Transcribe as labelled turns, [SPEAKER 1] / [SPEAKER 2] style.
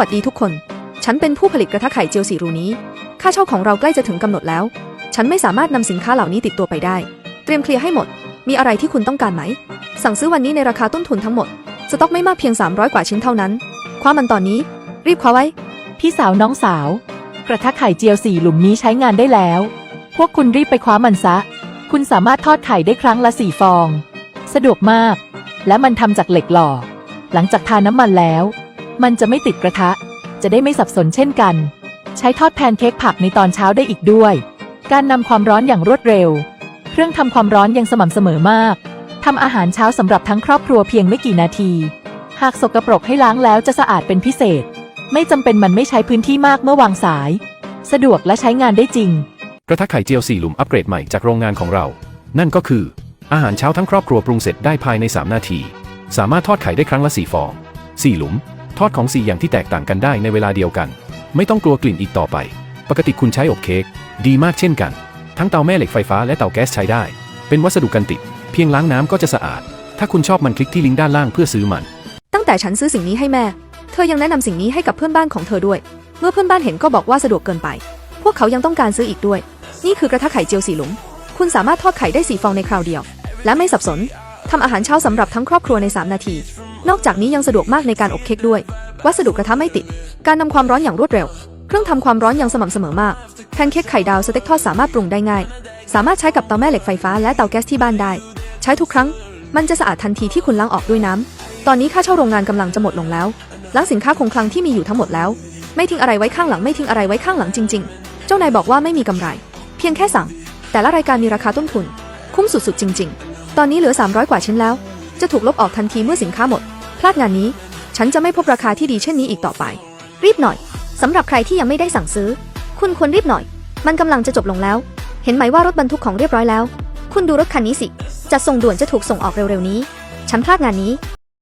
[SPEAKER 1] วัสดีทุกคน ฉันเป็นผู้ผลิตกระทะไข่เจียวสีรูนี้ ค่าเช่าของเราใกล้จะถึงกำหนดแล้ว ฉันไม่สามารถนำสินค้าเหล่านี้ติดตัวไปได้ เตรียมเคลียร์ให้หมด มีอะไรที่คุณต้องการไหม สั่งซื้อวันนี้ในราคาต้นทุนทั้งหมด สต็อกไม่มากเพียง 300 กว่าชิ้นเท่านั้น คว้ามันตอนนี้ รีบคว้าไว้
[SPEAKER 2] พี่สาวน้องสาว กระทะไข่เจียวสี่หลุมนี้ใช้งานได้แล้ว พวกคุณรีบไปคว้ามันซะ คุณสามารถทอดไข่ได้ครั้งละสี่ฟอง สะดวกมาก และมันทำจากเหล็กหล่อ หลังจากทาน้ำมันแล้ว มันจะไม่ติดกระทะ จะได้ไม่สับสนเช่นกัน ใช้ทอดแพนเค้กผักในตอนเช้าได้อีกด้วย การนำความร้อนอย่างรวดเร็ว เครื่องทำความร้อนยังสม่ำเสมอมากทำอาหารเช้าสำหรับทั้งครอบครัวเพียงไม่กี่นาที หากสกปรกให้ล้างแล้วจะสะอาดเป็นพิเศษ ไม่จำเป็นมันไม่ใช้พื้นที่มากเมื่อวางสาย สะดวกและใช้งานได้จริง
[SPEAKER 3] กระทะไข่เจียวสี่หลุมอัปเกรดใหม่จากโรงงานของเรา นั่นก็คือ อาหารเช้าทั้งครอบครัวปรุงเสร็จได้ภายใน 3 นาที สามารถทอดไข่ได้ครั้งละ 4 ฟอง 4 หลุม ทอดของ4อย่างที่แตกต่างกันได้ในเวลาเดียวกัน ไม่ต้องกลัวกลิ่นอีกต่อไป ปกติคุณใช้อบเค้กดีมากเช่นกัน ทั้งเตาแม่เหล็กไฟฟ้าและเตาแก๊สใช้ได้ เป็นวัสดุกันติด เพียงล้างน้ำก็จะสะอาด ถ้าคุณชอบมันคลิกที่ลิงก์ด้านล่างเพื่อซื้อมัน
[SPEAKER 1] ตั้งแต่ฉันซื้อสิ่งนี้ให้แม่ เธอยังแนะนำสิ่งนี้ให้กับเพื่อนบ้านของเธอด้วย เมื่อเพื่อนบ้านเห็นก็บอกว่าสะดวกเกินไป พวกเขายังต้องการซื้ออีกด้วย นี่คือกระทะไข่เจียวสีหลุม คุณสามารถทอดไข่ได้สี่ฟองในคราวเดียว และไม่สับสนทำอาหารเช้าสำหรับทั้งครอบครัวใน 3 นาทีนอกจากนี้ยังสะดวกมากในการอบเค้กด้วย วัสดุกระทะไม่ติด การนำความร้อนอย่างรวดเร็ว เครื่องทำความร้อนยังสม่ำเสมอมาก แพนเค้กไข่ดาวสเต็กทอดสามารถปรุงได้ง่าย สามารถใช้กับเตาแม่เหล็กไฟฟ้าและเตาแก๊สที่บ้านได้ ใช้ทุกครั้ง มันจะสะอาดทันทีที่คุณล้างออกด้วยน้ำ ตอนนี้ค่าเช่าโรงงานกำลังจะหมดลงแล้ว ล้างสินค้าคงคลังที่มีอยู่ทั้งหมดแล้ว ไม่ทิ้งอะไรไว้ข้างหลัง ไม่ทิ้งอะไรไว้ข้างหลังจริง ๆ เจ้านายบอกว่าไม่มีกำไร เพียงแค่สั่ง แต่ละรายการมีราคาต้นทุน คุ้มสุดๆจริง ๆ ตอนนี้เหลือ 300 กว่าชิ้นแล้ว จะถูกลบออกทันทีเมื่อสินค้าหมด พลาดงานนี้ ฉันจะไม่พบราคาที่ดีเช่นนี้อีกต่อไป รีบหน่อยสำหรับใครที่ยังไม่ได้สั่งซื้อ คุณควรรีบหน่อย มันกำลังจะจบลงแล้ว เห็นไหมว่ารถบรรทุกของเรียบร้อยแล้ว คุณดูรถคันนี้สิจะส่งด่วนจะถูกส่งออกเร็วๆนี้ ฉันพลาดงานนี้